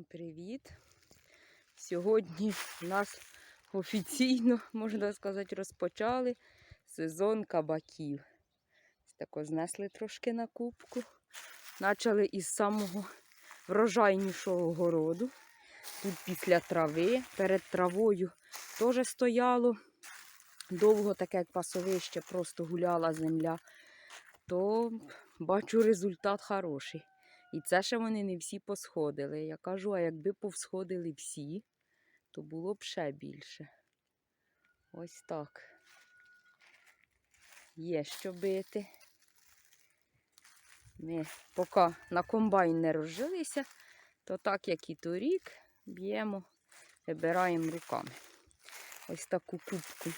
Всім привіт! Сьогодні в нас офіційно, можна сказати, розпочали сезон кабаків. Тако знесли трошки на кубку. Почали із самого врожайнішого городу. Тут після трави, перед травою теж стояло. Довго таке як пасовище, просто гуляла земля. То бачу результат хороший. І це ще вони не всі посходили. Я кажу, а якби повсходили всі, то було б ще більше. Ось так. Є що бити. Ми поки на комбайн не розжилися, то так, як і торік, б'ємо, вибираємо руками. Ось таку кубку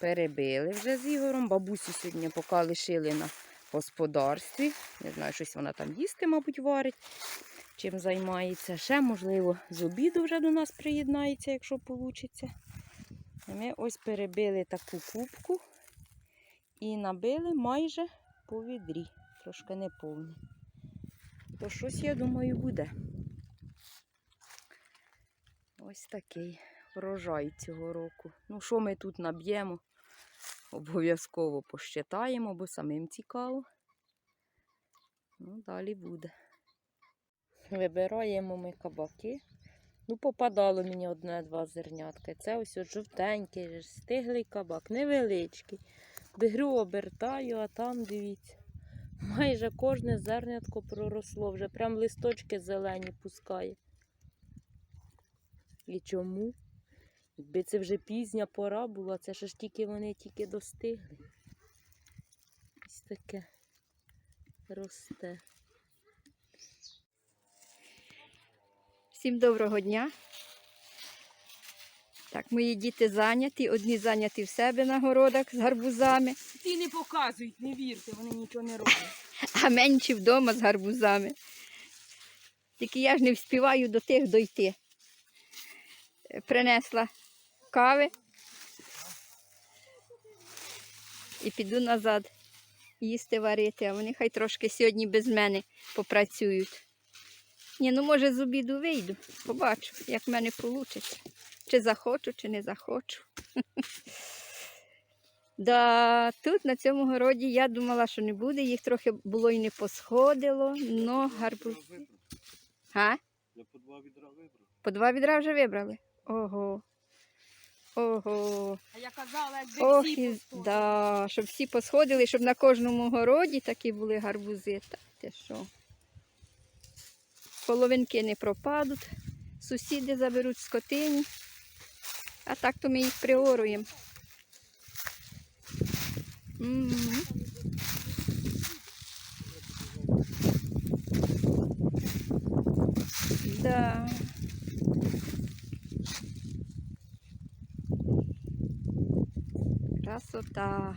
перебили вже з Ігорем. Бабусю сьогодні поки лишили на господарстві. Не знаю, щось вона там їсти, мабуть, варить, чим займається. Ще, можливо, з обіду вже до нас приєднається, якщо вийде. Ми ось перебили таку кубку і набили майже по відрі. Трошки не повні. То щось, я думаю, буде. Ось такий врожай цього року. Ну, що ми тут наб'ємо? Обов'язково посчитаємо, бо самим цікаво. Ну, далі буде. Вибираємо ми кабаки. Ну, попадало мені одне-два зернятки. Це ось от жовтенький, стиглий кабак, невеличкий. Беру, обертаю, а там, дивіться, майже кожне зернятко проросло, вже прям листочки зелені пускає. І чому? Якби це вже пізня пора була, це ж тільки вони тільки достигли. Ось таке росте. Всім доброго дня. Так, мої діти зайняті, одні зайняті в себе на городах з гарбузами, Ті не показують, не вірте, вони нічого не роблять. а менші вдома з гарбузами. Тільки я ж не вспіваю до тих дойти. Принесла кави і піду назад їсти варити, а вони хай трошки сьогодні без мене попрацюють. Ні, ну може з обіду вийду, побачу, як в мене вийде. Чи захочу, чи не захочу. Да, тут на цьому городі я думала, що не буде, їх трохи було і не посходило, но гарбуз. По два відра вибрав. По два відра вже вибрали. Ого. Ого. А я казала, якби Ох, всі і, посходили. да, щоб всі посходили, щоб на кожному городі такі були гарбузи. Та ти що? Половинки не пропадуть, сусіди заберуть скотині, а так то ми їх приоруємо. М. Да. Красота.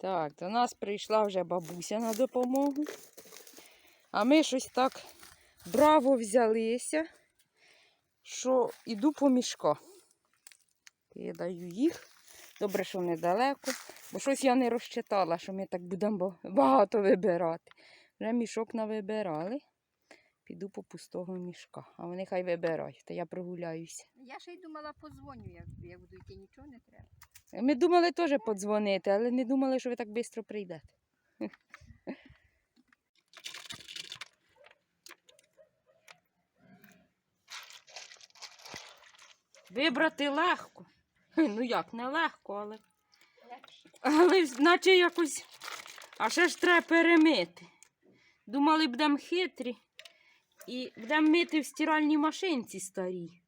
Так, до нас прийшла вже бабуся на допомогу. А ми щось так браво взялися, що йду по мішка. Кидаю їх. Добре, що недалеко, бо щось я не розчитала, що ми так будемо багато вибирати. Вже мішок навибирали. Піду по пустого мішка. А вони хай вибирають, то я прогуляюся. Я ще й думала, позвоню, як, як буду йти, нічого не треба. Ми думали теж подзвонити, але не думали, що ви так швидко прийдете. Вибрати легко. Ну як, не легко, але. Але наче якось. А ще ж треба перемити. Думали, будемо хитрі і будемо мити в стиральній машинці старій.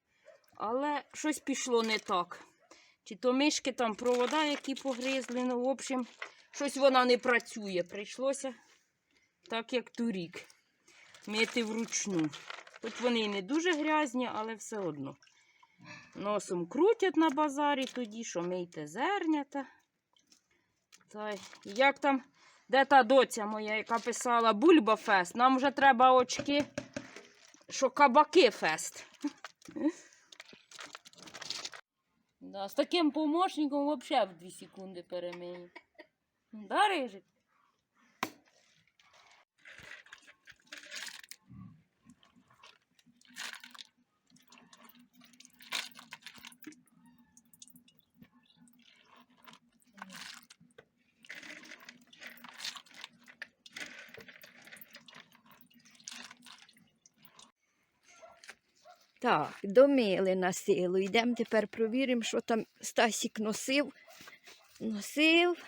Але щось пішло не так. Чи то мишки там провода, які погризли, ну, в общем, щось вона не працює. Прийшлося так, як торік. Мити вручну. Хоч вони і не дуже грязні, але все одно. Носом крутять на базарі тоді, що мийте зернята. Та як там, де та доця моя, яка писала Бульба Фест? Нам вже треба очки, що кабаки фест. Да, з таким помощником взагалі в 2 секунди перемію. Да, Рижик? Так, домили на силу. Йдемо тепер провіримо, що там Стасік носив. Носив,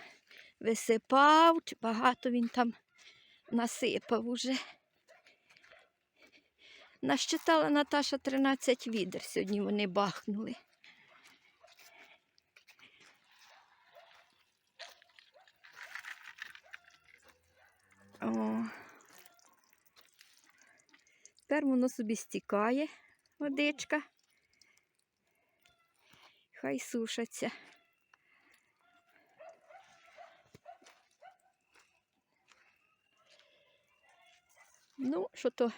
висипав, чи багато він там насипав уже. Насчитала Наташа 13 відер. Сьогодні вони бахнули. О. Тепер воно собі стікає, водичка. Хай сушаться. Ну, що то,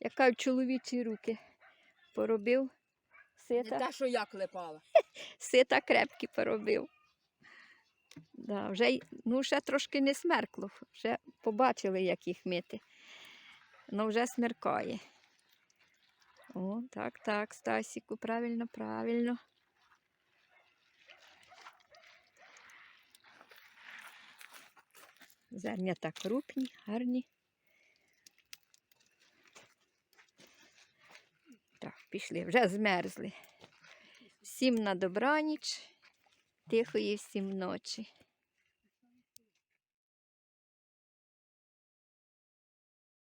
яка в чоловічі руки поробив. Сита, Те, що я клепала. сита крепкі поробив. Да, вже, ну, ще трошки не смеркло, вже побачили, як їх мити. Ну, вже смеркає. О, так, так, Стасіку, правильно, правильно. Зерня так крупні, гарні. Так, пішли, вже змерзли. Всім на добраніч, тихої всім ночі.